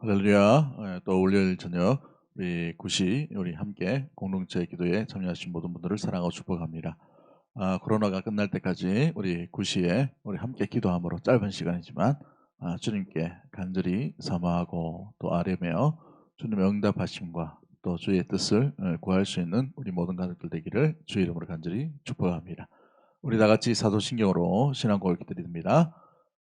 할렐루야. 예, 또 월요일 저녁 우리 구시 우리 함께 공동체 기도에 참여하신 모든 분들을 사랑하고 축복합니다. 아, 코로나가 끝날 때까지 우리 구시에 우리 함께 기도함으로 짧은 시간이지만 아, 주님께 간절히 사모하고 또 아뢰며 주님의 응답하심과 또 주의 뜻을 어, 구할 수 있는 우리 모든 가족들 되기를 주의 이름으로 간절히 축복합니다. 우리 다 같이 사도신경으로 신앙고를 기드립니다.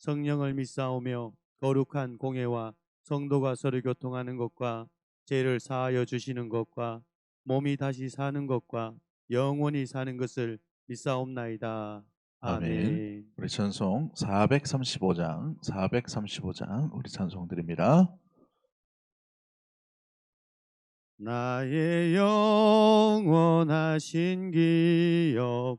성령을 믿사오며 거룩한 공예와 성도가 서로 교통하는 것과 죄를 사하여 주시는 것과 몸이 다시 사는 것과 영원히 사는 것을 믿사옵나이다. 아멘. 아멘. 우리 찬송 435장 435장 우리 찬송 드립니다. 나의 영원하신 기업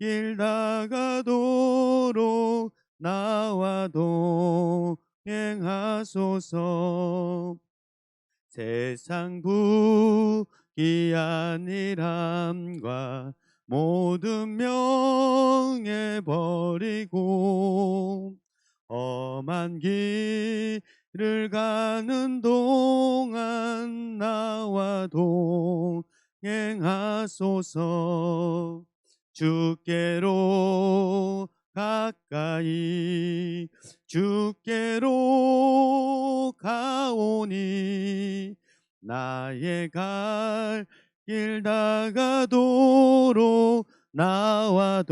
길 다가도록 나와 동행하소서. 세상 부귀한 일함과 모든 명예 버리고 험한 길을 가는 동안 나와 동행하소서 주께로 가까이 주께로 가오니 나의 갈 길 다가도록 나와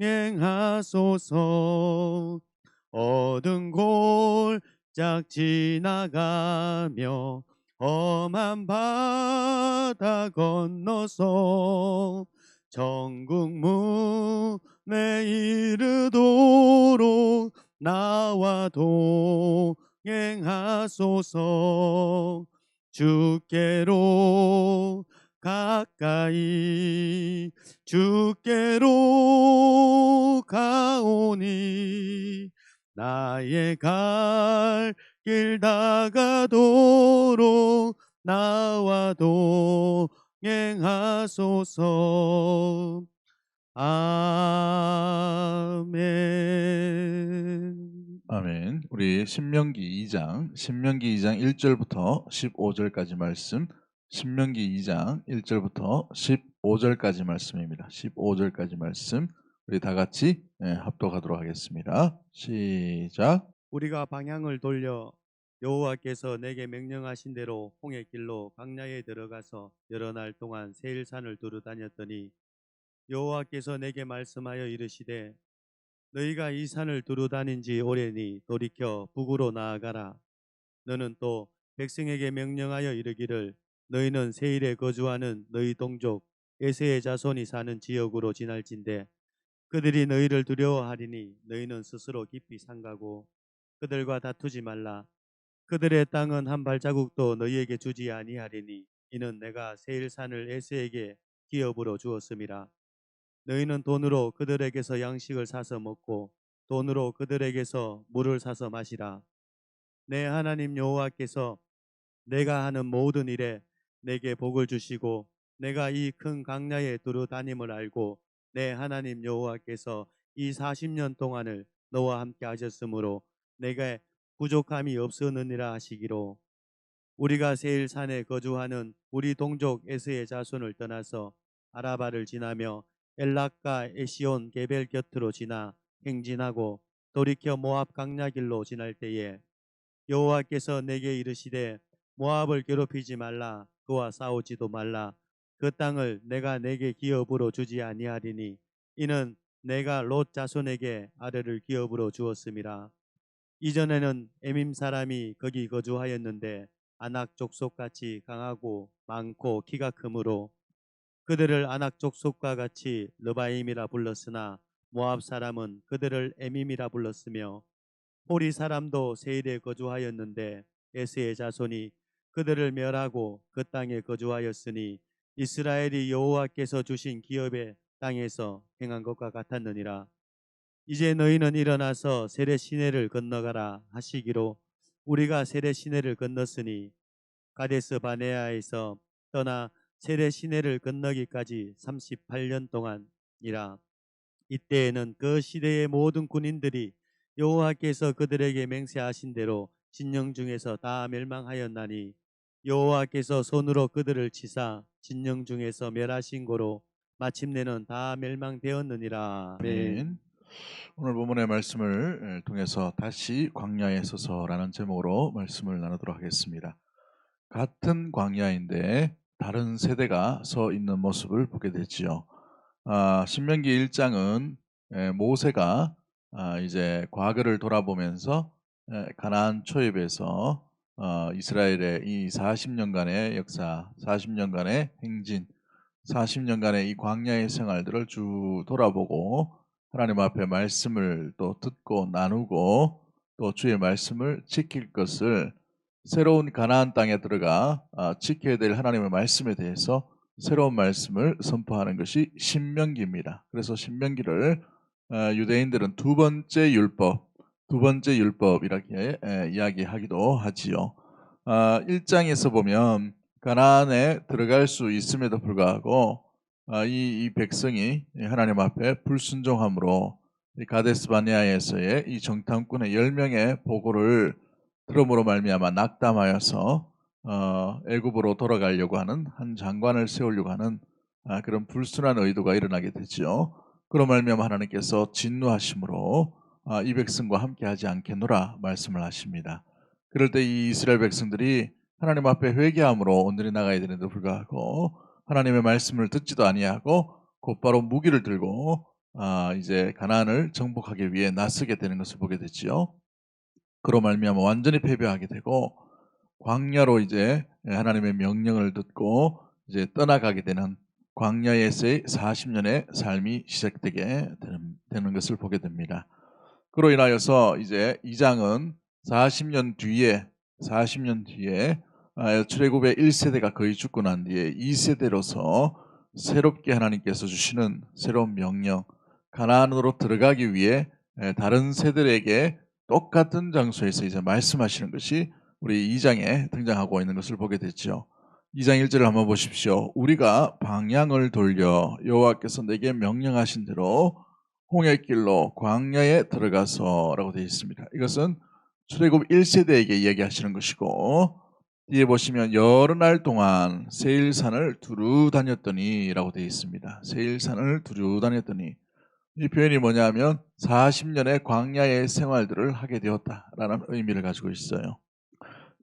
동행하소서. 어두운 골짝 지나가며 험한 바다 건너서 천국 문에 이르도록 나와 동행하소서. 주께로 가까이 주께로 가오니 나의 갈 길 다가도록 나와 동행 하소서 아멘 아멘. 우리 신명기 2장, 신명기 2장 1절부터 15절까지 말씀, 신명기 2장 1절부터 15절까지 말씀입니다. 15절까지 말씀 우리 다 같이 예, 합독하도록 하겠습니다. 시작. 우리가 방향을 돌려 여호와께서 내게 명령하신 대로 홍해 길로 광야에 들어가서 여러 날 동안 세일산을 두루 다녔더니 여호와께서 내게 말씀하여 이르시되 너희가 이 산을 두루 다닌 지 오래니 돌이켜 북으로 나아가라 너는 또 백성에게 명령하여 이르기를 너희는 세일에 거주하는 너희 동족 에세의 자손이 사는 지역으로 지날진대 그들이 너희를 두려워하리니 너희는 스스로 깊이 상가고 그들과 다투지 말라. 그들의 땅은 한 발자국도 너희에게 주지 아니하리니 이는 내가 세일산을 에스에게 기업으로 주었음이라. 너희는 돈으로 그들에게서 양식을 사서 먹고 돈으로 그들에게서 물을 사서 마시라. 내 하나님 여호와께서 내가 하는 모든 일에 내게 복을 주시고 내가 이 큰 강야에 두루 다님을 알고 내 하나님 여호와께서 이 40년 동안을 너와 함께 하셨으므로 내가 부족함이 없었느니라 하시기로 우리가 세일 산에 거주하는 우리 동족 에스의 자손을 떠나서 아라바를 지나며 엘락과 에시온 게벨 곁으로 지나 행진하고 돌이켜 모압 강야길로 지날 때에 여호와께서 내게 이르시되 모압을 괴롭히지 말라. 그와 싸우지도 말라. 그 땅을 내가 내게 기업으로 주지 아니하리니 이는 내가 롯 자손에게 아래를 기업으로 주었음이라 이전에는 에밈 사람이 거기 거주하였는데 아낙 족속같이 강하고 많고 키가 크므로 그들을 아낙 족속과 같이 르바임이라 불렀으나 모압 사람은 그들을 에밈이라 불렀으며 호리 사람도 세일에 거주하였는데 에스의 자손이 그들을 멸하고 그 땅에 거주하였으니 이스라엘이 여호와께서 주신 기업의 땅에서 행한 것과 같았느니라. 이제 너희는 일어나서 세례 시내를 건너가라 하시기로 우리가 세례 시내를 건넜으니 가데스 바네아에서 떠나 세례 시내를 건너기까지 38년 동안이라. 이때에는 그 시대의 모든 군인들이 여호와께서 그들에게 맹세하신 대로 진영 중에서 다 멸망하였나니 여호와께서 손으로 그들을 치사 진영 중에서 멸하신 고로 마침내는 다 멸망되었느니라. 아멘. 오늘 본문의 말씀을 통해서 다시 광야에 서서라는 제목으로 말씀을 나누도록 하겠습니다. 같은 광야인데 다른 세대가 서 있는 모습을 보게 되지요. 아, 신명기 1장은 모세가 아, 이제 과거를 돌아보면서 에, 가나안 초입에서 어, 이스라엘의 이 40년간의 역사, 40년간의 행진, 40년간의 이 광야의 생활들을 쭉 돌아보고 하나님 앞에 말씀을 또 듣고 나누고 또 주의 말씀을 지킬 것을 새로운 가나안 땅에 들어가 아, 지켜야 될 하나님의 말씀에 대해서 새로운 말씀을 선포하는 것이 신명기입니다. 그래서 신명기를 아, 유대인들은 두 번째 율법, 두 번째 율법 이렇게 에, 이야기하기도 하지요. 아, 1장에서 보면 가나안에 들어갈 수 있음에도 불구하고 아, 이, 이 백성이 하나님 앞에 불순종함으로 이 가데스 바네아에서의 이 정탐꾼의 10명의 보고를 들음으로 말미암아 낙담하여서 어, 애굽으로 돌아가려고 하는 한 장관을 세우려고 하는 아, 그런 불순한 의도가 일어나게 되죠. 그로 말미암아 하나님께서 진노하심으로 아, 이 백성과 함께하지 않겠노라 말씀을 하십니다. 그럴 때 이 이스라엘 백성들이 하나님 앞에 회개함으로 온전히 나가야 되는데 불구하고 하나님의 말씀을 듣지도 아니하고 곧바로 무기를 들고 아, 이제 가나안을 정복하기 위해 나서게 되는 것을 보게 되지요. 그로 말미암아 완전히 패배하게 되고 광야로 이제 하나님의 명령을 듣고 이제 떠나가게 되는 광야에서의 40년의 삶이 시작되게 되는, 되는 것을 보게 됩니다. 그로 인하여서 이제 2장은 40년 뒤에 40년 뒤에 아, 출애굽의 1세대가 거의 죽고 난 뒤에 2세대로서 새롭게 하나님께서 주시는 새로운 명령 가나안으로 들어가기 위해 다른 세대에게 똑같은 장소에서 이제 말씀하시는 것이 우리 2장에 등장하고 있는 것을 보게 됐죠. 2장 1절을 한번 보십시오. 우리가 방향을 돌려 여호와께서 내게 명령하신 대로 홍해길로 광야에 들어가서라고 되어 있습니다. 이것은 출애굽 1세대에게 이야기하시는 것이고 뒤에 보시면 여러 날 동안 세일산을 두루 다녔더니 라고 되어 있습니다. 세일산을 두루 다녔더니 이 표현이 뭐냐면 40년의 광야의 생활들을 하게 되었다라는 의미를 가지고 있어요.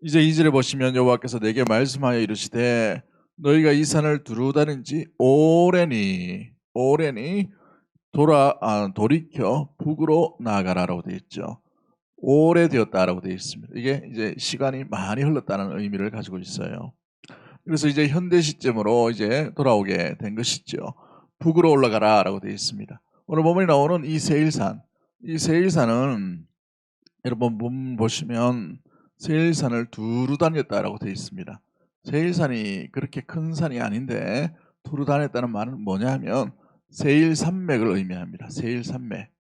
이제 이절에 보시면 여호와께서 내게 말씀하여 이르시되 너희가 이 산을 두루 다닌 지 오래니 오래니 돌아 아, 돌이켜 북으로 나아가라라고 되어 있죠. 오래되었다라고 되어 있습니다. 이게 이제 시간이 많이 흘렀다는 의미를 가지고 있어요. 그래서 이제 현대 시점으로 이제 돌아오게 된 것이죠. 북으로 올라가라라고 되어 있습니다. 오늘 본문에 나오는 이 세일산, 이 세일산은 여러분 본 보시면 세일산을 두루 다녔다라고 되어 있습니다. 세일산이 그렇게 큰 산이 아닌데 두루 다녔다는 말은 뭐냐면 세일산맥을 의미합니다. 세일산맥.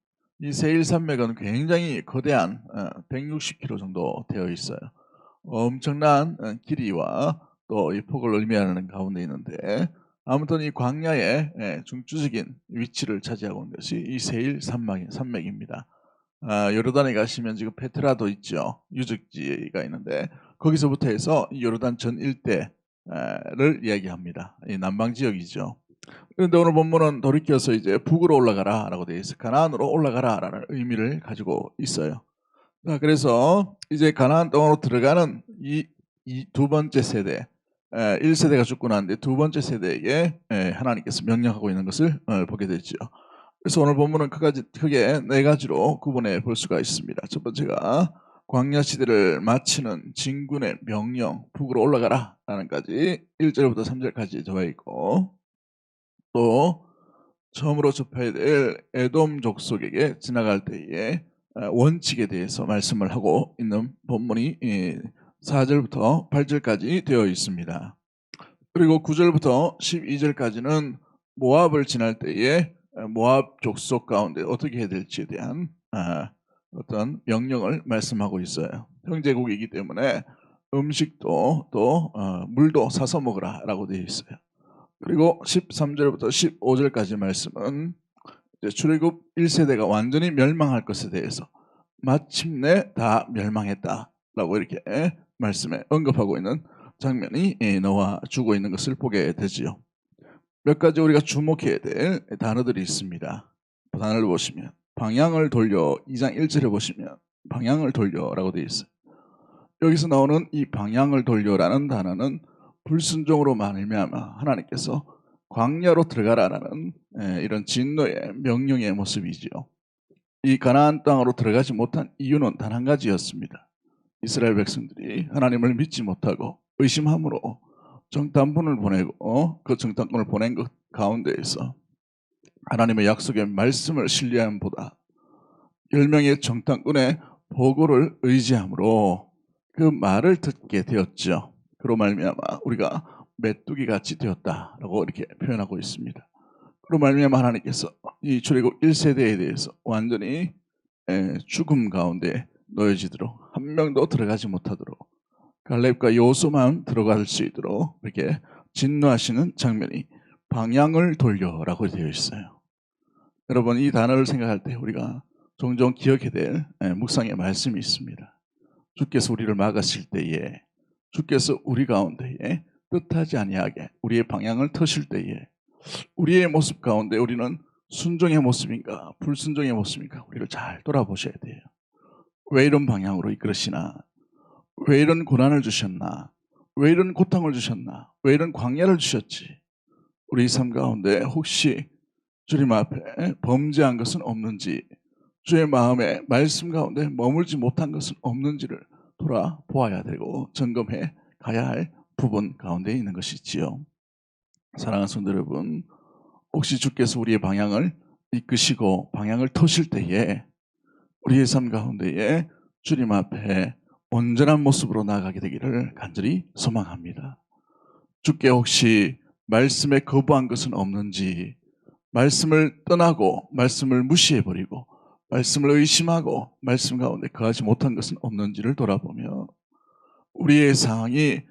이 세일산맥은 굉장히 거대한 160km 어, 정도 되어 있어요. 엄청난 어, 길이와 또 이 폭을 의미하는 가운데 있는데 아무튼 이 광야의 예, 중추적인 위치를 차지하고 있는 것이 이 세일 산맥입니다. 아, 요르단에 가시면 지금 페트라도 있죠. 유적지가 있는데 거기서부터 해서 요르단 전 일대를 이야기합니다. 이 남방 지역이죠. 그런데 오늘 본문은 돌이켜서 이제 북으로 올라가라 라고 되어 있어 가나안으로 올라가라 라는 의미를 가지고 있어요. 자, 그래서 이제 가나안 땅으로 들어가는 이 이 두 번째 세대, 1세대가 죽고 난 뒤 두 번째 세대에게 에, 하나님께서 명령하고 있는 것을 어, 보게 되죠. 그래서 오늘 본문은 크가지, 크게 네 가지로 구분해 볼 수가 있습니다. 첫 번째가 광야 시대를 마치는 진군의 명령, 북으로 올라가라 라는까지 1절부터 3절까지 되어 있고 또 처음으로 접해야 될 에돔 족속에게 지나갈 어, 원칙에 대해서 말씀을 하고 있는 본문이 4절부터 8절까지 되어 있습니다. 그리고 9절부터 12절까지는 모압을 지날 때에 어, 모압 족속 가운데 어떻게 해야 될지에 대한 아, 어떤 명령을 말씀하고 있어요. 형제국이기 때문에 음식도 또 어, 물도 사서 먹으라 라고 되어 있어요. 그리고 13절부터 15절까지 말씀은 출애굽 1세대가 완전히 멸망할 것에 대해서 마침내 다 멸망했다라고 이렇게 말씀에 언급하고 있는 장면이 나와 주고 있는 것을 보게 되지요. 몇 가지 우리가 주목해야 될 단어들이 있습니다. 단어를 보시면 방향을 돌려 2장 1절에 보시면 방향을 돌려라고 되어 있어요. 여기서 나오는 이 방향을 돌려라는 단어는 불순종으로 말미암아 하나님께서 광야로 들어가라라는 이런 진노의 명령의 모습이지요. 이 가나안 땅으로 들어가지 못한 이유는 단 한 가지였습니다. 이스라엘 백성들이 하나님을 믿지 못하고 의심함으로 정탐꾼을 보내고 그 정탐꾼을 보낸 것 가운데에서 하나님의 약속의 말씀을 신뢰함보다 10명의 정탐꾼의 보고를 의지함으로 그 말을 듣게 되었죠. 그로 말미암아 우리가 메뚜기 같이 되었다라고 이렇게 표현하고 있습니다. 그로 말미암아 하나님께서 이 출애굽 1세대에 대해서 완전히 죽음 가운데 놓여지도록 한 명도 들어가지 못하도록 갈렙과 요소만 들어갈 수 있도록 이렇게 진노하시는 장면이 방향을 돌려라고 되어 있어요. 여러분 이 단어를 생각할 때 우리가 종종 기억해야 될 묵상의 말씀이 있습니다. 주께서 우리를 막으실 때에 주께서 우리 가운데에 뜻하지 아니하게 우리의 방향을 터실 때에 우리의 모습 가운데 우리는 순종의 모습인가 불순종의 모습인가 우리를 잘 돌아보셔야 돼요. 왜 이런 방향으로 이끌으시나? 왜 이런 고난을 주셨나? 왜 이런 고통을 주셨나? 왜 이런 광야를 주셨지? 우리 삶 가운데 혹시 주님 앞에 범죄한 것은 없는지 주의 마음에 말씀 가운데 머물지 못한 것은 없는지를 돌아보아야 되고 점검해 가야 할 부분 가운데 있는 것이지요. 사랑하는 성도 여러분, 혹시 주께서 우리의 방향을 이끄시고 방향을 터실 때에 우리의 삶 가운데에 주님 앞에 온전한 모습으로 나아가게 되기를 간절히 소망합니다. 주께 혹시 말씀에 거부한 것은 없는지 말씀을 떠나고 말씀을 무시해버리고 말씀을 의심하고 말씀 가운데 거하지 못한 것은 없는지를 돌아보며 우리의 상황이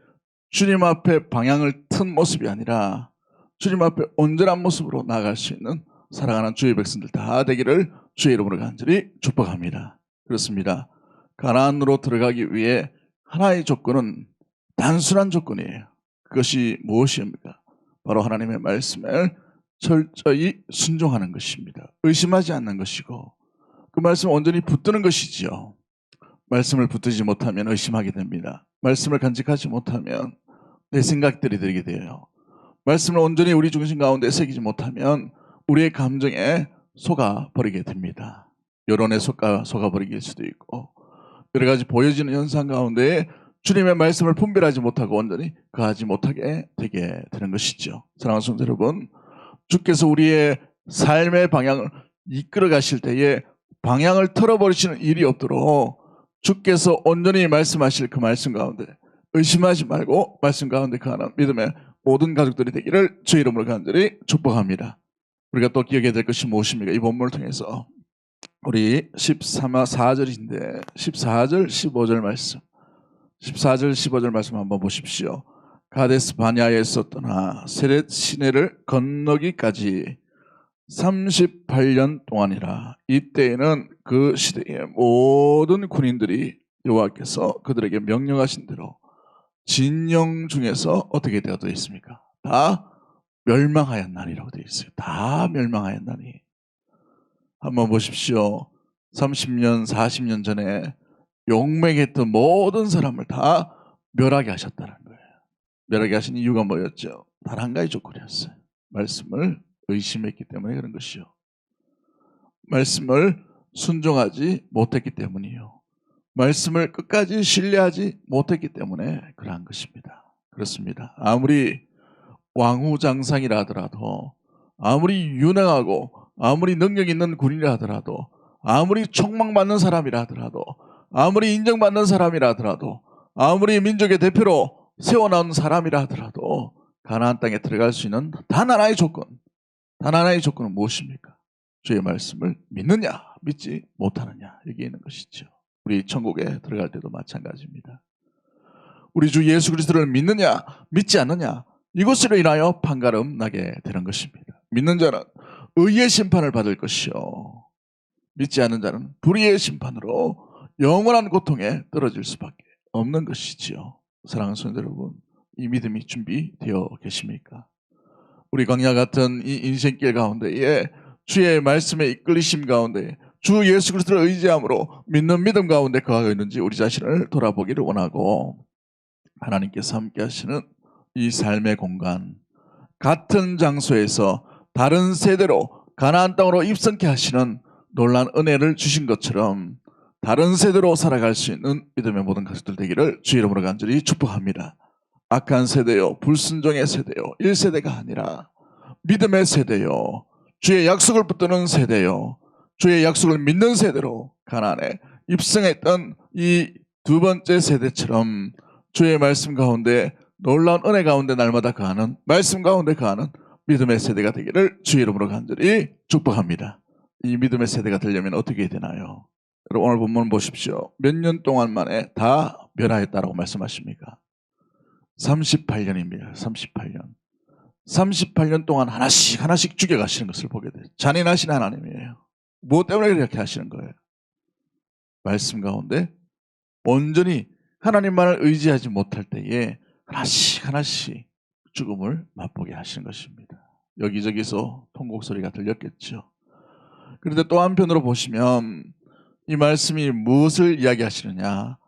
주님 앞에 방향을 튼 모습이 아니라 주님 앞에 온전한 모습으로 나아갈 수 있는 사랑하는 주의 백성들 다 되기를 주의 이름으로 간절히 축복합니다. 그렇습니다. 가나안으로 들어가기 위해 하나의 조건은 단순한 조건이에요. 그것이 무엇입니까? 바로 하나님의 말씀을 철저히 순종하는 것입니다. 의심하지 않는 것이고 그 말씀을 온전히 붙드는 것이지요. 말씀을 붙들지 못하면 의심하게 됩니다. 말씀을 간직하지 못하면 내 생각들이 들게 돼요. 말씀을 온전히 우리 중심 가운데 새기지 못하면 우리의 감정에 속아 버리게 됩니다. 여론에 속아 속아 버리길 수도 있고 여러 가지 보여지는 현상 가운데 주님의 말씀을 분별하지 못하고 온전히 거하지 못하게 되게 되는 것이죠. 사랑하는 성도 여러분, 주께서 우리의 삶의 방향을 이끌어 가실 때에 방향을 틀어버리시는 일이 없도록 주께서 온전히 말씀하실 그 말씀 가운데 의심하지 말고 말씀 가운데 거하는 믿음의 모든 가족들이 되기를 주 이름으로 간절히 축복합니다. 우리가 또 기억해야 될 것이 무엇입니까? 이 본문을 통해서 우리 13, 4절인데 14절, 15절 말씀 14절, 15절 말씀 한번 보십시오. 가데스 바냐에서 떠나 세렛 시내를 건너기까지 38년 동안이라 이때에는 그 시대의 모든 군인들이 여호와께서 그들에게 명령하신 대로 진영 중에서 어떻게 되어 있습니까? 다 멸망하였나니라고 되어 있어요. 다 멸망하였나니. 한번 보십시오. 30년, 40년 전에 용맹했던 모든 사람을 다 멸하게 하셨다는 거예요. 멸하게 하신 이유가 뭐였죠? 단 한 가지 조건이었어요. 말씀을 의심했기 때문에 그런 것이요. 말씀을 순종하지 못했기 때문이요. 말씀을 끝까지 신뢰하지 못했기 때문에 그러한 것입니다. 그렇습니다. 아무리 왕후장상이라 하더라도 아무리 유능하고 아무리 능력 있는 군이라 하더라도 아무리 촉망받는 사람이라 하더라도 아무리 인정받는 사람이라 하더라도 아무리 민족의 대표로 세워나온 사람이라 하더라도 가나안 땅에 들어갈 수 있는 단 하나의 조건 단 하나의 조건은 무엇입니까? 주의 말씀을 믿느냐 믿지 못하느냐 여기에 있는 것이죠. 우리 천국에 들어갈 때도 마찬가지입니다. 우리 주 예수 그리스도를 믿느냐 믿지 않느냐 이것으로 인하여 판가름 나게 되는 것입니다. 믿는 자는 의의 심판을 받을 것이요 믿지 않는 자는 불의의 심판으로 영원한 고통에 떨어질 수밖에 없는 것이지요. 사랑하는 성도 여러분, 이 믿음이 준비되어 계십니까? 우리 광야 같은 이 인생길 가운데에 주의 말씀에 이끌리심 가운데 주 예수 그리스도를 의지함으로 믿는 믿음 가운데 거하고 있는지 우리 자신을 돌아보기를 원하고 하나님께서 함께 하시는 이 삶의 공간 같은 장소에서 다른 세대로 가나안 땅으로 입성케 하시는 놀란 은혜를 주신 것처럼 다른 세대로 살아갈 수 있는 믿음의 모든 가족들 되기를 주 이름으로 간절히 축복합니다. 악한 세대요, 불순종의 세대요, 1세대가 아니라 믿음의 세대요, 주의 약속을 붙드는 세대요, 주의 약속을 믿는 세대로 가나안에 입성했던 이 두 번째 세대처럼 주의 말씀 가운데 놀라운 은혜 가운데 날마다 가는 말씀 가운데 가는 믿음의 세대가 되기를 주 이름으로 간절히 축복합니다. 이 믿음의 세대가 되려면 어떻게 되나요? 여러분 오늘 본문 보십시오. 몇 년 동안 만에 다 멸하였다라고 말씀하십니까? 38년입니다. 38년. 38년 동안 하나씩 하나씩 죽여가시는 것을 보게 돼요. 잔인하신 하나님이에요. 무엇 때문에 그렇게 하시는 거예요? 말씀 가운데 온전히 하나님만을 의지하지 못할 때에 하나씩 하나씩 죽음을 맛보게 하시는 것입니다. 여기저기서 통곡 소리가 들렸겠죠. 그런데 또 한편으로 보시면 이 말씀이 무엇을 이야기하시느냐?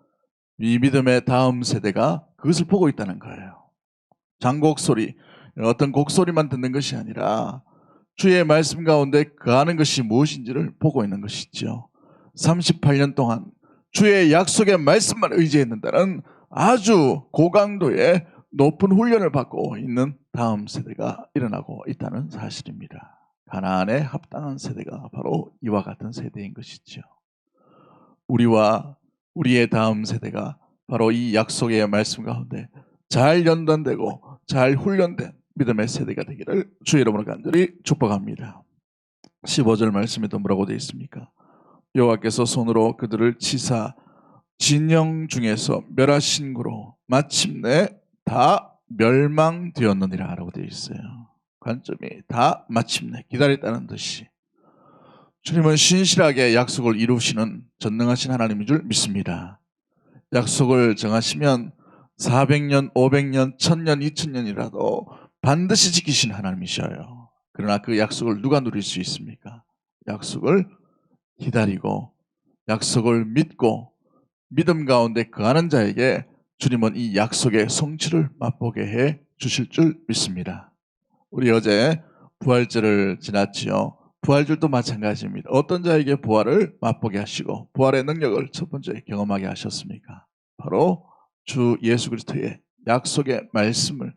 이 믿음의 다음 세대가 그것을 보고 있다는 거예요. 장곡 소리, 어떤 곡소리만 듣는 것이 아니라 주의 말씀 가운데 거하는 것이 무엇인지를 보고 있는 것이죠. 38년 동안 주의 약속의 말씀만 의지했는다는 아주 고강도의 높은 훈련을 받고 있는 다음 세대가 일어나고 있다는 사실입니다. 가나안에 합당한 세대가 바로 이와 같은 세대인 것이죠. 우리와 우리의 다음 세대가 바로 이 약속의 말씀 가운데 잘 연단되고 잘 훈련된 믿음의 세대가 되기를 주의 이름으로 간절히 축복합니다. 15절 말씀에도 뭐라고 되어 있습니까? 여호와께서 손으로 그들을 치사 진영 중에서 멸하신 구로 마침내 다 멸망되었느니라 라고 되어 있어요. 관점이 다 마침내 기다렸다는 듯이 주님은 신실하게 약속을 이루시는 전능하신 하나님인 줄 믿습니다. 약속을 정하시면 400년, 500년, 1000년, 2000년이라도 반드시 지키신 하나님이셔요. 그러나 그 약속을 누가 누릴 수 있습니까? 약속을 기다리고 약속을 믿고 믿음 가운데 거하는 자에게 주님은 이 약속의 성취를 맛보게 해 주실 줄 믿습니다. 우리 어제 부활절을 지났지요. 부활절도 마찬가지입니다. 어떤 자에게 부활을 맛보게 하시고 부활의 능력을 첫 번째 경험하게 하셨습니까? 바로 주 예수 그리스도의 약속의 말씀을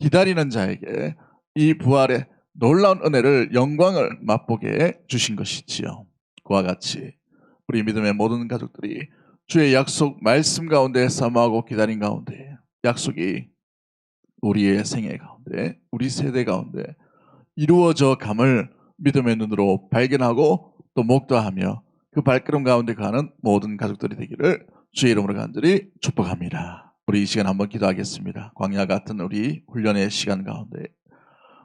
기다리는 자에게 이 부활의 놀라운 은혜를 영광을 맛보게 해 주신 것이지요. 그와 같이 우리 믿음의 모든 가족들이 주의 약속 말씀 가운데 사모하고 기다린 가운데 약속이 우리의 생애 가운데 우리 세대 가운데 이루어져 감을 믿음의 눈으로 발견하고 또 목도하며 그 발걸음 가운데 가는 모든 가족들이 되기를 주의 이름으로 간절히 축복합니다. 우리 이 시간 한번 기도하겠습니다. 광야 같은 우리 훈련의 시간 가운데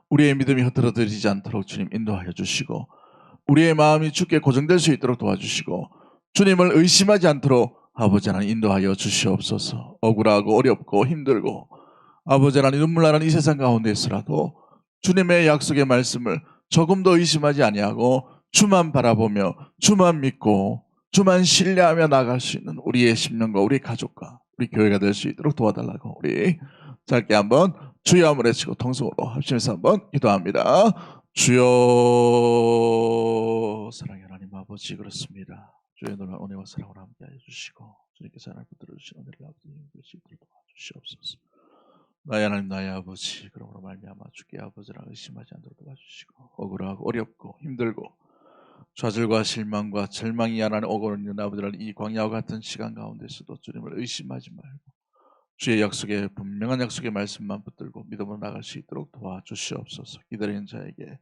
우리의 믿음이 흐트러뜨리지 않도록 주님 인도하여 주시고 우리의 마음이 주께 고정될 수 있도록 도와주시고 주님을 의심하지 않도록 아버지 하나님 인도하여 주시옵소서 억울하고 어렵고 힘들고 아버지 하나님 눈물 나는 이 세상 가운데서라도 주님의 약속의 말씀을 조금 더 의심하지 아니하고 주만 바라보며 주만 믿고 주만 신뢰하며 나갈 수 있는 우리의 심령과 우리 가족과 우리 교회가 될 수 있도록 도와달라고 우리 짧게 한번 주여 한번 외치고 통성으로 합심해서 한번 기도합니다. 주여 사랑의 하나님 아버지 그렇습니다. 주의 놀라운 은혜와 사랑을 함께하여 주시고 주님께서 하나님 들어주신 은혜를 아버지 있도록 도와주시옵소서. 나의 하나님 나의 아버지 그러므로 말미암아 주께 아버지라 의심하지 않도록 도와주시고 억울하고 어렵고 힘들고 좌절과 실망과 절망이 오고 있는 아버지를 이 광야와 같은 시간 가운데서도 주님을 의심하지 말고 주의 약속에 분명한 약속의 말씀만 붙들고 믿음으로 나갈 수 있도록 도와주시옵소서. 기다리는 자에게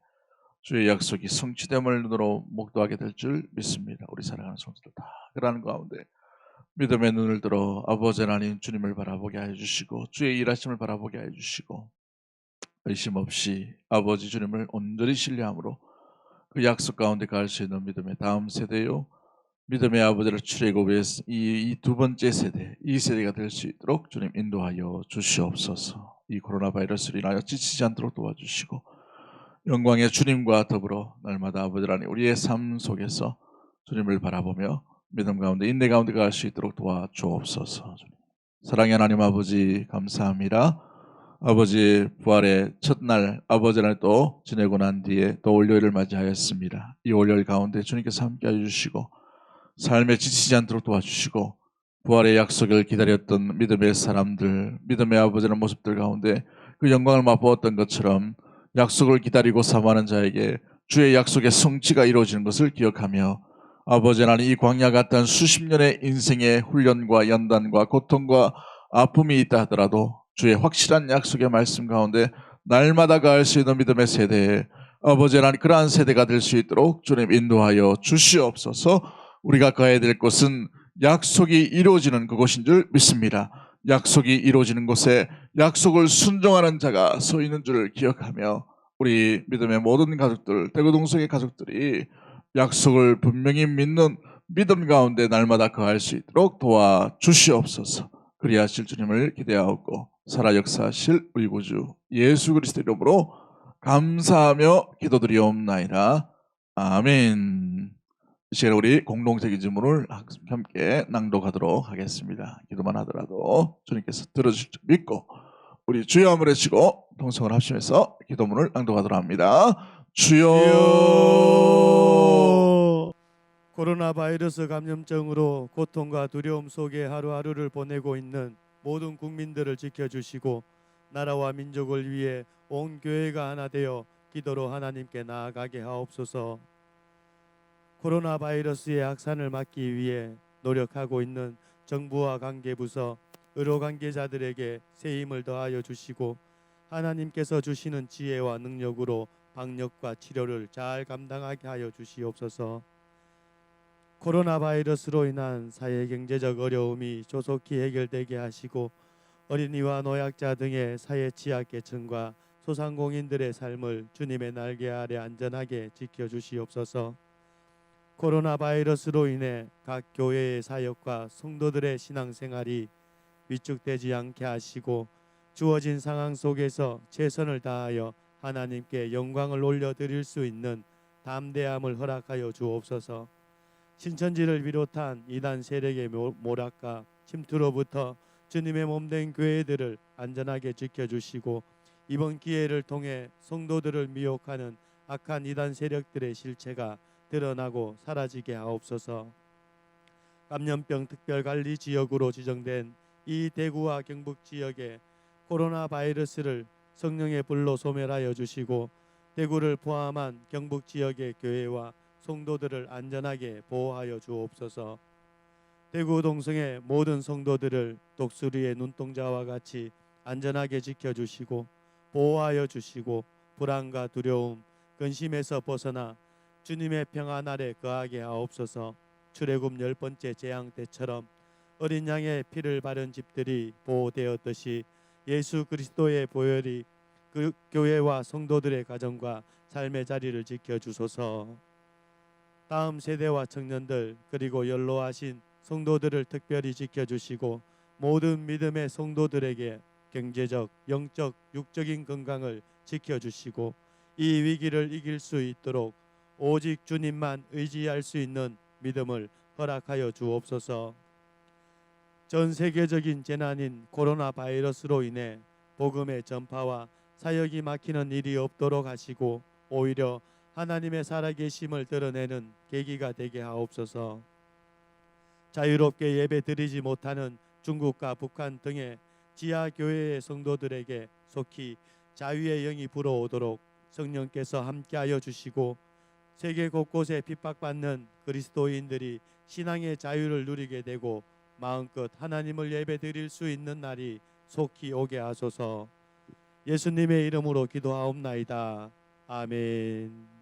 주의 약속이 성취됨을 눈으로 목도하게 될 줄 믿습니다. 우리 사랑하는 성도들 다 그러는 가운데 믿음의 눈을 들어 아버지 하나님 주님을 바라보게 해 주시고 주의 일하심을 바라보게 해 주시고 의심 없이 아버지 주님을 온전히 신뢰함으로 그 약속 가운데 갈 수 있는 믿음의 다음 세대요 믿음의 아버지를 출애굽의 이두 두 번째 세대 이 세대가 될 수 있도록 주님 인도하여 주시옵소서. 이 코로나 바이러스로 인하여 지치지 않도록 도와주시고 영광의 주님과 더불어 날마다 아버지 하나님 우리의 삶 속에서 주님을 바라보며 믿음 가운데 인내 가운데 갈 수 있도록 도와주옵소서. 사랑의 하나님 아버지 감사합니다. 아버지 부활의 첫날 아버지를 또 지내고 난 뒤에 또 월요일을 맞이하였습니다. 이 월요일 가운데 주님께서 함께 해 주시고 삶에 지치지 않도록 도와주시고 부활의 약속을 기다렸던 믿음의 사람들, 믿음의 아버지의 모습들 가운데 그 영광을 맛보았던 것처럼 약속을 기다리고 사모하는 자에게 주의 약속의 성취가 이루어지는 것을 기억하며 아버지 하나님 이 광야 같은 수십 년의 인생의 훈련과 연단과 고통과 아픔이 있다 하더라도 주의 확실한 약속의 말씀 가운데 날마다 갈수 있는 믿음의 세대에 아버지 하나님 그러한 세대가 될 수 있도록 주님 인도하여 주시옵소서 우리가 가야 될 곳은 약속이 이루어지는 그곳인 줄 믿습니다. 약속이 이루어지는 곳에 약속을 순종하는 자가 서 있는 줄을 기억하며 우리 믿음의 모든 가족들, 대구 동성의 가족들이 약속을 분명히 믿는 믿음 가운데 날마다 거할 수 있도록 도와 주시옵소서. 그리하실 주님을 기대하옵고 살아 역사하실 우리 구주 예수 그리스도 이름으로 감사하며 기도드리옵나이다. 아멘. 이 시간에 우리 공동체기 질문을 함께 낭독하도록 하겠습니다. 기도만 하더라도 주님께서 들어주실 줄 믿고 우리 주여 한번 외치고 동성을 합심해서 기도문을 낭독하도록 합니다. 주여 주여 코로나 바이러스 감염증으로 고통과 두려움 속에 하루하루를 보내고 있는 모든 국민들을 지켜주시고 나라와 민족을 위해 온 교회가 하나 되어 기도로 하나님께 나아가게 하옵소서. 코로나 바이러스의 확산을 막기 위해 노력하고 있는 정부와 관계부서 의료 관계자들에게 새 힘을 더하여 주시고 하나님께서 주시는 지혜와 능력으로 방역과 치료를 잘 감당하게 하여 주시옵소서. 코로나 바이러스로 인한 사회 경제적 어려움이 조속히 해결되게 하시고 어린이와 노약자 등의 사회 취약계층과 소상공인들의 삶을 주님의 날개 아래 안전하게 지켜 주시옵소서. 코로나 바이러스로 인해 각 교회의 사역과 성도들의 신앙생활이 위축되지 않게 하시고 주어진 상황 속에서 최선을 다하여 하나님께 영광을 올려 드릴 수 있는 담대함을 허락하여 주옵소서. 신천지를 비롯한 이단 세력의 모- 모락과 침투로부터 주님의 몸된 교회들을 안전하게 지켜주시고 이번 기회를 통해 성도들을 미혹하는 악한 이단 세력들의 실체가 드러나고 사라지게 하옵소서. 감염병 특별관리 지역으로 지정된 이 대구와 경북 지역에 코로나 바이러스를 성령의 불로 소멸하여 주시고 대구를 포함한 경북 지역의 교회와 성도들을 안전하게 보호하여 주옵소서. 대구 동성의 모든 성도들을 독수리의 눈동자와 같이 안전하게 지켜 주시고 보호하여 주시고 불안과 두려움, 근심에서 벗어나 주님의 평안 아래 거하게 하옵소서. 출애굽 열 번째 재앙 때처럼 어린 양의 피를 바른 집들이 보호되었듯이 예수 그리스도의 보혈이 그 교회와 성도들의 가정과 삶의 자리를 지켜 주소서. 다음 세대와 청년들 그리고 연로하신 성도들을 특별히 지켜 주시고 모든 믿음의 성도들에게 경제적, 영적, 육적인 건강을 지켜 주시고 이 위기를 이길 수 있도록 오직 주님만 의지할 수 있는 믿음을 허락하여 주옵소서. 전 세계적인 재난인 코로나 바이러스로 인해 복음의 전파와 사역이 막히는 일이 없도록 하시고 오히려 하나님의 살아계심을 드러내는 계기가 되게 하옵소서. 자유롭게 예배 드리지 못하는 중국과 북한 등의 지하 교회의 성도들에게 속히 자유의 영이 불어오도록 성령께서 함께하여 주시고 세계 곳곳에 핍박받는 그리스도인들이 신앙의 자유를 누리게 되고 마음껏 하나님을 예배 드릴 수 있는 날이 속히 오게 하소서. 예수님의 이름으로 기도하옵나이다. 아멘.